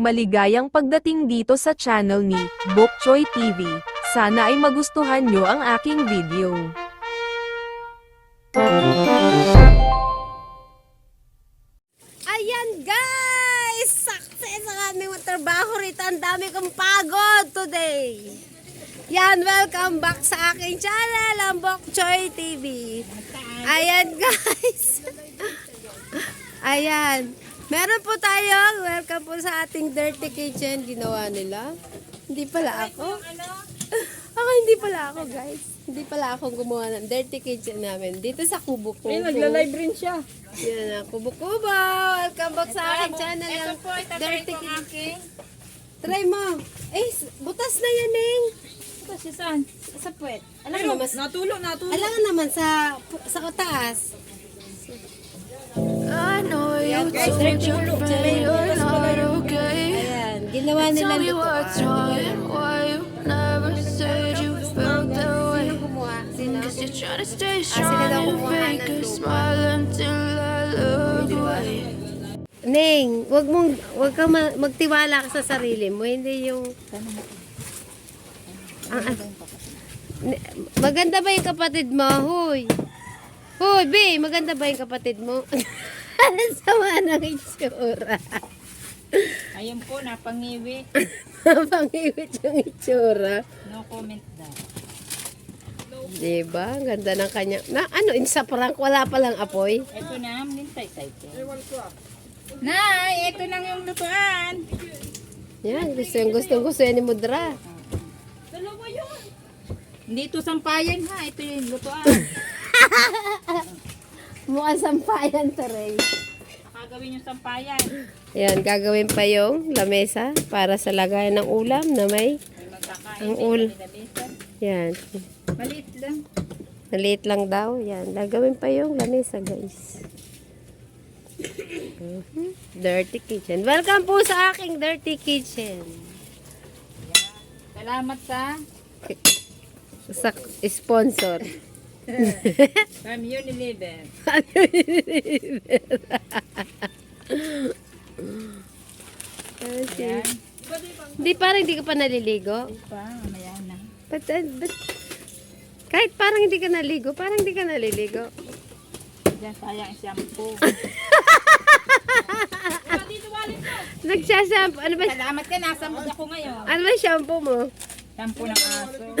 Maligayang pagdating dito sa channel ni Bok Choy TV. Sana ay magustuhan nyo ang aking video. Ayan guys! Success ang aming trabaho rito. Ang dami kong pagod today. Yan, welcome back sa aking channel, ang Bok Choy TV. Ayan guys. Ayan. Meron po tayo. Welcome po sa ating dirty kitchen. Ginawa nila. Hindi pala ako. Ako hindi pala ako guys. Hindi pala ako gumawa ng dirty kitchen namin. Dito sa kubo ko. Eh, nagla-live rin siya. Yan na, kubo-kubo. Welcome back sa aking channel. Ito po, Dirty Kitchen. Try mo. Eh, butas na yan, Ning. Ito si San. Sa puwet. Alam Pero, naman, natulo, natulo. alam naman sa sa taas. I know you told your friend you're not okay. Ayan, ginawa nila Tell me lutoan. what's wrong, why you never said you felt that way. Sino kumuha? Sino? Cause you're trying to stay sila strong and fake a smile until I look away. Ning, wag mong wag ka ma- magtiwala ka sa sarili mo, hindi yung Ah, ah. Ni- Maganda ba yung kapatid mo? Hoy. Hoy, be, maganda ba yung kapatid mo? Sama ng itsura. Ayun po, napangiwi. Pangiwit yung itsura. No comment daw. Diba? Ang ganda ng kanya. Na, ano, sa prank, wala palang apoy. Ito na, nintay-tay ko. Nay, ito na yung lutuan. Yan, gusto yung gusto, gusto yan ni Mudra. Dalawa yun. Hindi ito sampayan ha, ito yung lutuan. Mukhang sampayan to, Ray. Nakagawin yung sampayan. Yan, gagawin pa yung lamesa para sa lagayan ng ulam na may. Ang ul- yan, Maliit lang. maliit lang daw. Yan, gagawin pa yung lamesa, guys. Mhm. Dirty kitchen. Welcome po sa aking dirty kitchen. Salamat sa Sa sponsor. From Unilever. Kasi, Ayan. Hindi, parang hindi ka pa naliligo. Pa, maya na. But, uh, but, kahit parang hindi ka naligo, parang hindi ka naliligo. Diyan, sayang shampoo. Nagsashampoo. Ano ba, Salamat ka, nasa mood ako ngayon. ano ba shampoo mo? Shampoo ng aso.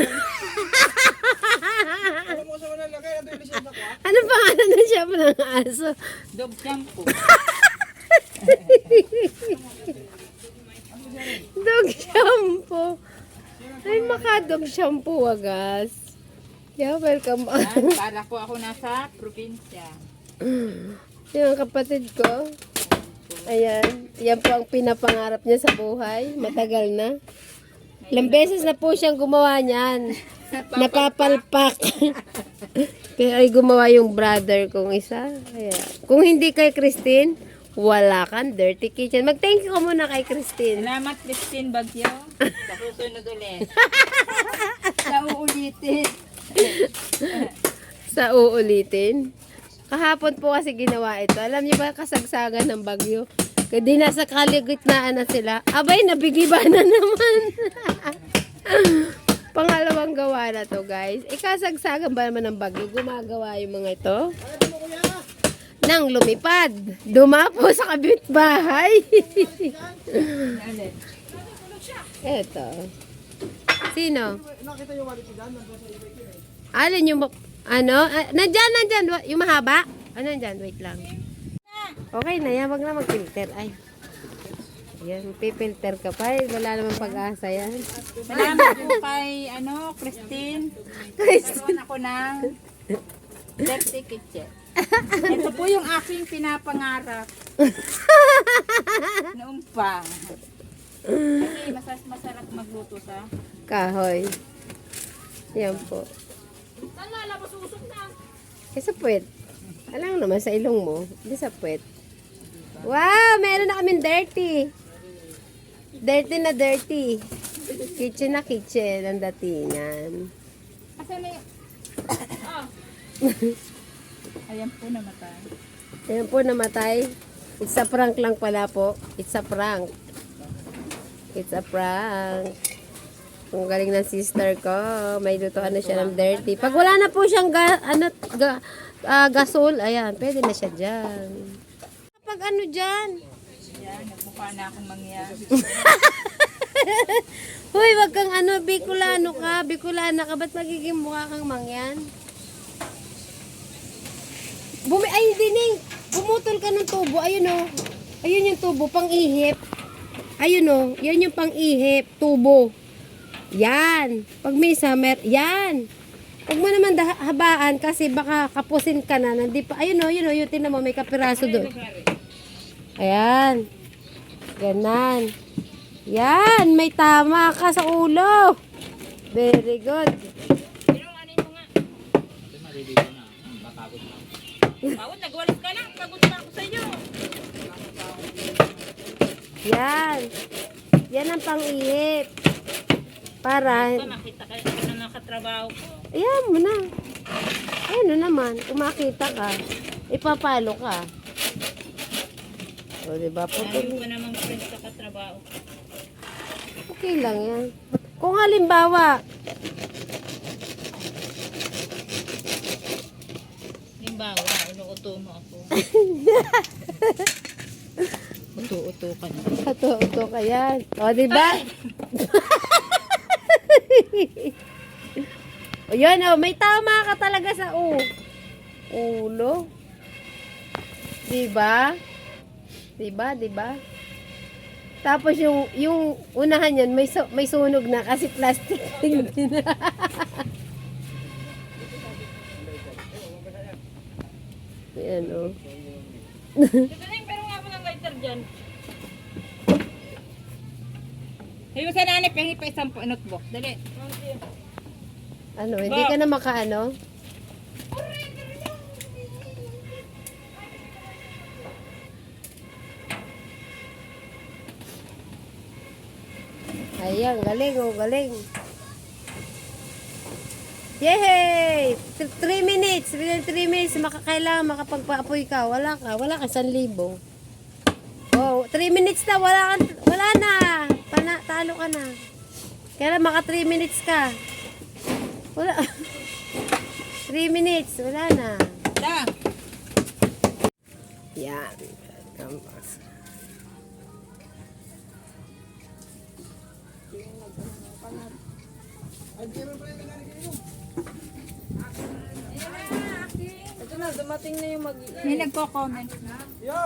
Ano pangalan ng shampoo ng aso? Dog shampoo. Dog shampoo. Ay, makadog shampoo, wagas. Yeah, welcome. Yan, para po ako nasa probinsya. Yung kapatid ko. Ayan. Yan po ang pinapangarap niya sa buhay. Matagal na. Ilang beses na po siyang gumawa niyan. Napapalpak. Pero ay gumawa yung brother kong isa. Ayan. Kung hindi kay Christine, wala kang dirty kitchen. Mag-thank you ka muna kay Christine. Salamat, Christine Bagyo. Sa susunod ulit. Sa uulitin. sa uulitin. Kahapon po kasi ginawa ito. Alam niyo ba kasagsagan ng bagyo? Kaya di nasa kaligitnaan na sila. Abay, nabigiba na naman. Pangalawang gawa na to, guys. Ikasagsagan ba naman ng bagyo? Gumagawa yung mga ito? Nang lumipad. Dumapo sa kabit bahay. Eto. Sino? Alin yung, ma- ano? Ah, nandyan, nandyan. Yung mahaba? Ano nandyan? Wait lang. Okay na yan. Wag na mag-filter. Ay. Yan, pipilter ka pa. eh. Wala namang pag-asa yan. Salamat po kay, ano, Christine. Nagkaroon ako ng dirty kitchen. Ito po yung aking pinapangarap. Noong pa. Kasi masas masarap magluto sa Kahoy. Yan po. Eh, sa puwet. Alam naman, sa ilong mo. Hindi sa puwet. Wow! Meron na kaming dirty. Dirty na dirty. Kitchen na kitchen ang datingan. Kasi may... Oh. Ayan po namatay. Ayan po namatay. It's a prank lang pala po. It's a prank. It's a prank. Ang galing ng sister ko. May lutoan na siya ng dirty. Pag wala na po siyang ga, ano, ga, ah, gasol, ayan, pwede na siya dyan. Pag ano dyan? Yan, nagmukha na akong mangyan. Hoy, wag kang ano, Bicolano ka. Bicolana ka. Ba't magiging mukha kang mangyan? Bumi, ay, dining. Bumutol ka ng tubo. Ayun o. Ayun yung tubo, pang-ihip. Ayun o. Yan yung pang-ihip. Tubo. Yan. Pag may summer, yan. Huwag mo naman habaan kasi baka kapusin ka na. Nandi pa. Ayun o, yun o. Yung tinan mo, may kapiraso doon. Ayan. Ganan. Yan, may tama ka sa ulo. Very good. Bawat nagwalis ka na, pagod na ako sa iyo. Yan. Yan ang pang-ihip. Para, Nakita kayo na nakatrabaho ko. ayan mo na. Ano naman, kung makita ka, ipapalo ka. O, diba? Ano Pag- ko namang friends sa katrabaho. Okay lang yan. Kung halimbawa, Limbawa, ulo-uto mo ako. Uto-uto ka na. Kato-uto ka yan. O, di ba? o, yun, o. May tama ka talaga sa U. Ulo. Di ba? Di ba? Di ba? Tapos yung yung unahan yan, may su- may sunog na kasi plastic din. Yan, o. Dito na yung pero nga mo ng lighter dyan. Ayun sa nanay, pengi pa isang notebook. Dali. Ano, hindi ka na makaano? Ayan, galing oh, galing. Yay! 3 minutes, within 3 minutes, makakailangan makapagpaapoy ka. Wala ka, wala ka, 1,000. Oh, 3 minutes na, wala ka, wala na. Pana, talo ka na. Kaya maka 3 minutes ka. Wala. 3 minutes, wala na. Da. Yan. Canvas. May nagko-comment na. Yo!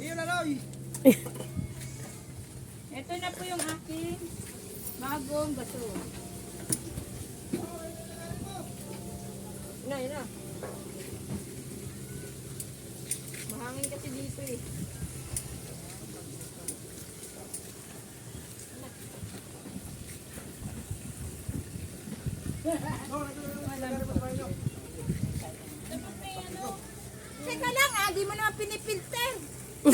Iyon na raw! Ito na po yung aking bagong gasol. Na, na. Mahangin kasi dito eh. Teka lang ah, di mo naman pinipilter.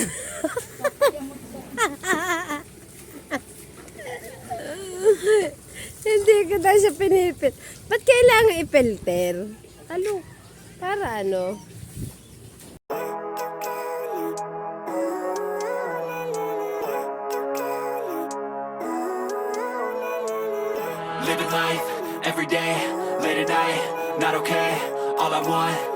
Hindi ko daw siya pinipit. Ba't kailangan ipilter? Alo, para ano? Want,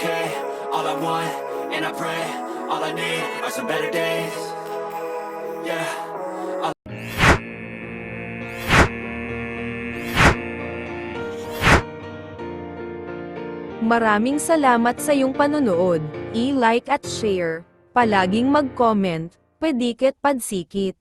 okay. All I want, and I pray, all I need are some better days. Yeah. Maraming salamat sa iyong panonood. I-like at share. Palaging mag-comment. Pedikit padsikit.